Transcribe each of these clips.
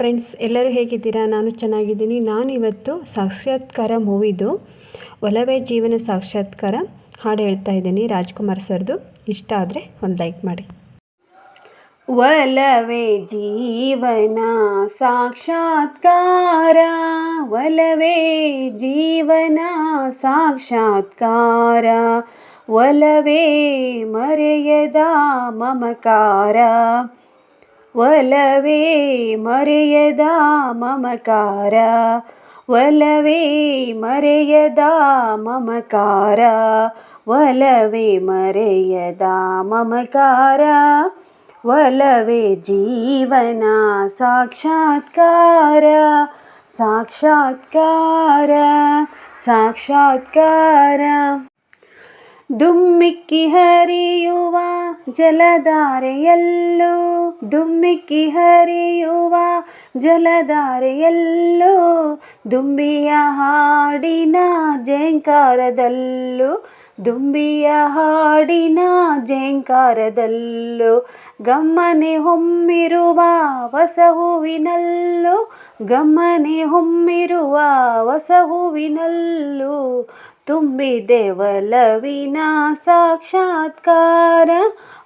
Friends ಎಲ್ಲರೂ ಹೇಗಿದ್ದೀರಾ? ನಾನು ಚೆನ್ನಾಗಿದ್ದೀನಿ. ನಾನಿವತ್ತು ಸಾಕ್ಷಾತ್ಕಾರ ಮೂವಿದು, ಒಲವೇ ಜೀವನ ಸಾಕ್ಷಾತ್ಕಾರ ಹಾಡು ಹೇಳ್ತಾ ಇದ್ದೀನಿ ರಾಜ್ಕುಮಾರ್ ಸರ್ದು. ಇಷ್ಟ ಆದರೆ ಒಂದು ಲೈಕ್ ಮಾಡಿ. ಒಲವೇ ಜೀವನ ಸಾಕ್ಷಾತ್ಕಾರ, ಒಲವೇ ಜೀವನ ಸಾಕ್ಷಾತ್ಕಾರ, ಒಲವೇ ಮರೆಯದ ಮಮಕಾರ. ಒಲವೇ ಮರೆಯದ ಮಮಕಾರ ಒಲವೇ ಮರೆಯದ ಮಮಕಾರ ಒಲವೇ ಮರೆಯದ ಮಮಕಾರ ಒಲವೇ ಜೀವನ ಸಾಕ್ಷಾತ್ಕಾರ ಸಾಕ್ಷಾತ್ಕಾರ ಸಾಕ್ಷಾತ್ಕಾರ ದುಮ್ಮಿಕ್ಕಿ ಹರಿಯುವ ಜಲಧಾರೆಯಲ್ಲೂ ದುಮ್ಮಿಕ್ಕಿ ಹರಿಯುವ ಜಲಧಾರೆಯಲ್ಲೂ ದುಂಬಿಯ ಹಾಡಿನ ಜೇಂಕಾರದಲ್ಲೂ ದುಂಬಿಯ ಹಾಡಿನ ಜೇಂಕಾರದಲ್ಲೂ, ಗಮ್ಮನೆ ಹೊಮ್ಮಿರುವ ಹೊಸ ಹೂವಿನಲ್ಲೂ ಗಮ್ಮನೆ ಹೊಮ್ಮಿರುವ ಹೊಸ ಹೂವಿನಲ್ಲೂ ತುಂಬಿದೆ ಒಲವಿನ ಸಾಕ್ಷಾತ್ಕಾರ,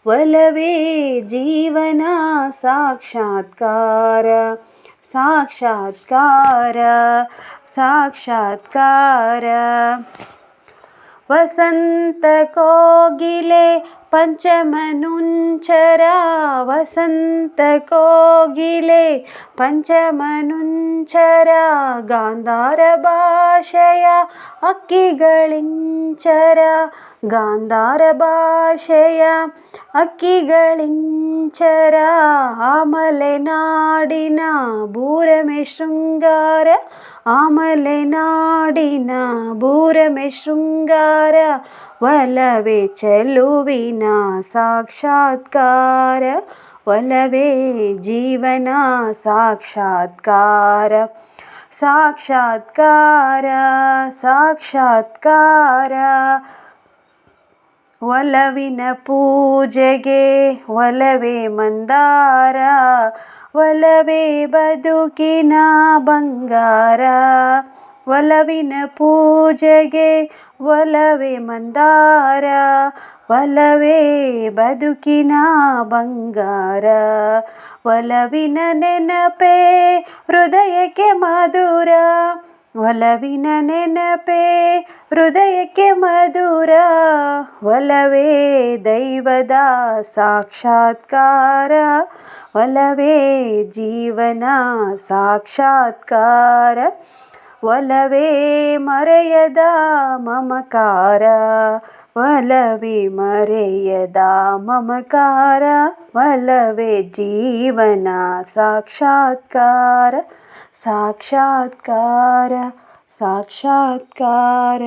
ಒಲವೇ ಜೀವನ ಸಾಕ್ಷಾತ್ಕಾರ ಸಾಕ್ಷಾತ್ಕಾರ ಸಾಕ್ಷಾತ್ಕಾರ. वसन्तकोगिले പഞ്ചമനുഞ്ചരാ വസന്ത കോകിലെ പഞ്ചമനുഞ്ചരാ ഗാന്ധാര ഭാഷയ അക്കികളിഞ്ചര ഗാന്ധാര ഭാഷയ അക്കികളിഞ്ചര ആമലനാടിന ഭൂരമെ ശൃംഗാര ആമലനാടിന ഭൂരമെ ശൃംഗാര വലവെ ചെലുവിന ಶೃಂಗಾರ ಒಲವೇ ಚೆಲುವಿನ ಸಾಕ್ಷಾತ್ಕಾರ ಒಲವೇ ಜೀವನ ಸಾಕ್ಷಾತ್ಕಾರ ಸಾಕ್ಷಾತ್ಕಾರ ಸಾಕ್ಷಾತ್ಕಾರ ಒಲವಿನ ಪೂಜೆಗೆ ಒಲವೇ ಮಂದಾರ ಒಲವೇ ಬದುಕಿನ ಬಂಗಾರ ಒಲವಿನ ಪೂಜೆಗೆ ಒಲವೇ ಮಂದಾರ ಒಲವೇ ಬದುಕಿನ ಬಂಗಾರ, ಒಲವಿನ ನೆನಪೇ ಹೃದಯಕ್ಕೆ ಮಧುರ, ಒಲವಿನ ನೆನಪೇ ಹೃದಯಕ್ಕೆ ಮಧುರ, ಒಲವೇ ದೈವದ ಸಾಕ್ಷಾತ್ಕಾರ, ಒಲವೇ ಜೀವನ ಸಾಕ್ಷಾತ್ಕಾರ, ಒಲವೇ ಮರೆಯದ ಮಮಕಾರ ಒಲವೇ ಮರೆಯದ ಮಮಕಾರ ಒಲವೇ ಜೀವನ ಸಾಕ್ಷಾತ್ಕಾರ ಸಾಕ್ಷಾತ್ಕಾರ ಸಾಕ್ಷಾತ್ಕಾರ